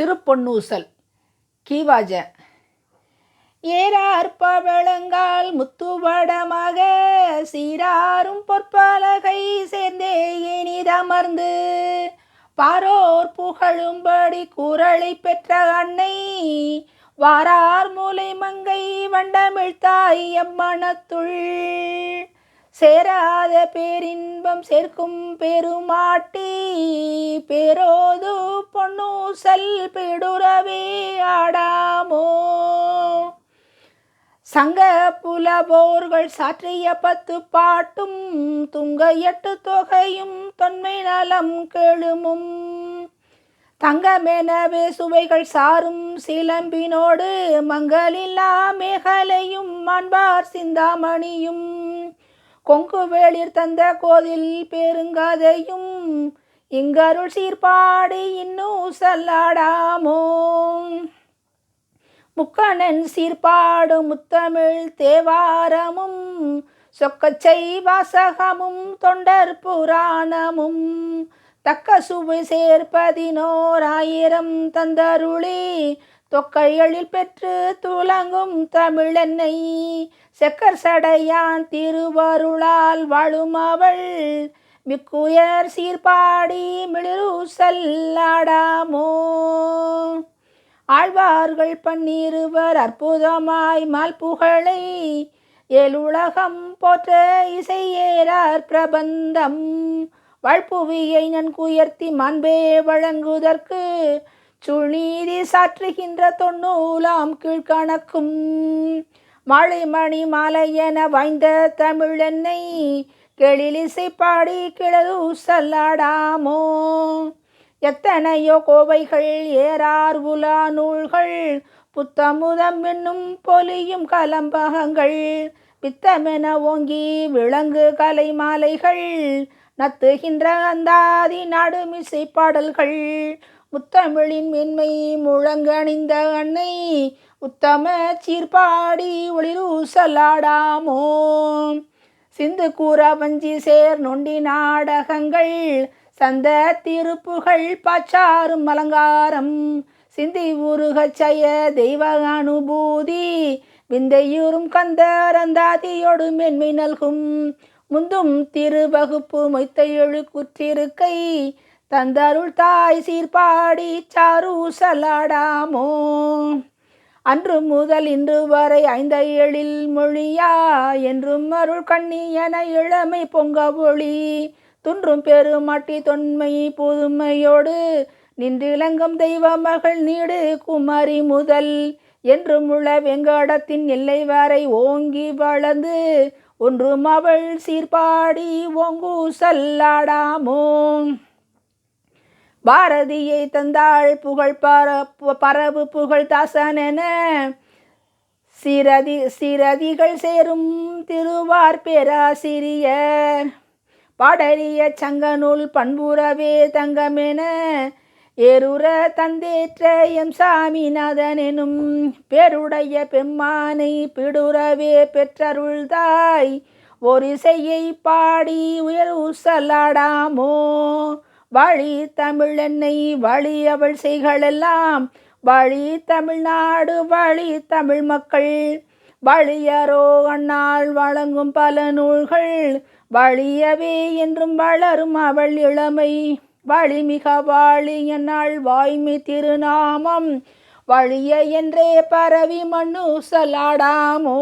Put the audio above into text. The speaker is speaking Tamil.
திருப்பொன்னூசல் கீவாஜ. ஏறார் பவளங்கால் முத்துவடமாக சீராரும் பொற்பலகை சேர்ந்தே இனிதமர்ந்து பாரோர் புகழும்படி குரலை பெற்ற அன்னை வாரார் மூலை மங்கை வண்டமிழ்த்தாய் எம்மனத்துள். சேராத பேரின்பம் சேர்க்கும் பெருமாட்டி பெரோது பொன்னூசல் பிடுரவே ஆடாமோ? சங்க புலவோர்கள் சாற்றிய பத்து பாட்டும் துங்க எட்டு தொகையும் தொன்மை நலம் கெழுமும். தங்கமெனவே சுவைகள் சாரும் சிலம்பினோடு மங்களில்லா மேகலையும் மாண்பார் சிந்தாமணியும். கொங்கு வேளிர் தந்த கோதில் பெருங்கதையும் இங்கருள் சீர்பாடு இன்னும் சல்லாடாமோ முக்கணன் சீர்பாடு முத்தமிழ் தேவாரமும் சொக்கச்சை வாசகமும் தொண்டர் புராணமும் தக்க சுவை சேர்ப்பதினோராயிரம் தந்தருளி தொக்கைகளில் பெற்று துலங்கும் தமிழென்னை செக்கர் சடையான் திருவருளால் வாழும் அவள். மிக்குயர் சீர்பாடி மிளிரு செல்லாடாமோ ஆழ்வார்கள் பன்னிருவர் அற்புதமாய் மால் புகழை ஏழுலகம் போற்ற இசையேறார் பிரபந்தம். வாழ்ப்புவியை நன்குயர்த்தி மாண்பே வழங்குதற்கு சுழ்நீதி சாற்றுகின்ற தொன்னூலாம் கீழ்கணக்கும். மாலை மணி மாலை என வாய்ந்த தமிழென்னை கெளிலிசை பாடி கிழது சல்லாடாமோ எத்தனையோ கோவைகள் ஏறார் உலா நூல்கள் புத்தமுதம் என்னும் பொலியும் கலம்பகங்கள் பித்தமென ஓங்கி விளங்கு கலை மாலைகள் நத்துகின்ற அந்தாதி நாடுமிசை பாடல்கள் முத்தமிழின் மென்மை முழங்கணிந்த அன்னை உத்தம சீர்பாடி ஒளிரூசலாடாமோ. சிந்து கூற வஞ்சி சேர் நொண்டி நாடகங்கள் சந்த திருப்புகள் பாச்சாரும் அலங்காரம் சிந்தி உருகச் செய்ய தெய்வ அனுபூதி விந்தையூரும் கந்தரந்தாதியோடு மென்மை நல்கும் முந்தும் திருவகுப்பு மொய்த்தையொழு எழு குற்றிருக்கை தந்தருள் தாய் சீர்பாடி சாரு சலாடாமோ அன்று முதல் இன்று வரை ஐந்த எழில் மொழியா என்றும் அருள் கண்ணி என இளமை பொங்க ஒளி. துன்றும் பெருமாட்டி தொன்மை புதுமையோடு நின்றிலங்கும் தெய்வ மகள் நீடு குமரி முதல். என்றும் உள்ள வெங்கடத்தின் எல்லை வரை ஓங்கி வளர்ந்து ஒன்றும் அவள் சீர்பாடி ஓங்கு சல்லாடாமோ பாரதியை தந்தாள் புகழ் பர பரவு புகழ் தாசனென சிரதி சிரதிகள் சேரும் திருவார் பேராசிரியர் பாடறிய சங்கநூல் பண்புறவே தங்கமென ஏறுற தந்தேற்ற எம் சாமிநாதன் எனும் பேருடைய பெம்மானை பிடுறவே பெற்றருள்தாய். ஒரு இசையை பாடி உயர் உசலாடாமோ வழி தமிழென்னை வழி அவள் செய்களெல்லாம். வழி தமிழ்நாடு வழி தமிழ் மக்கள். வழியரோ அண்ணால் வழங்கும் பல நூல்கள். வழியவே என்றும் வளரும் அவள் இளமை. வழிமிக வாழி என்னால் வாய்மை திருநாமம். வழிய என்றே பரவி மண்ணு சலாடாமோ.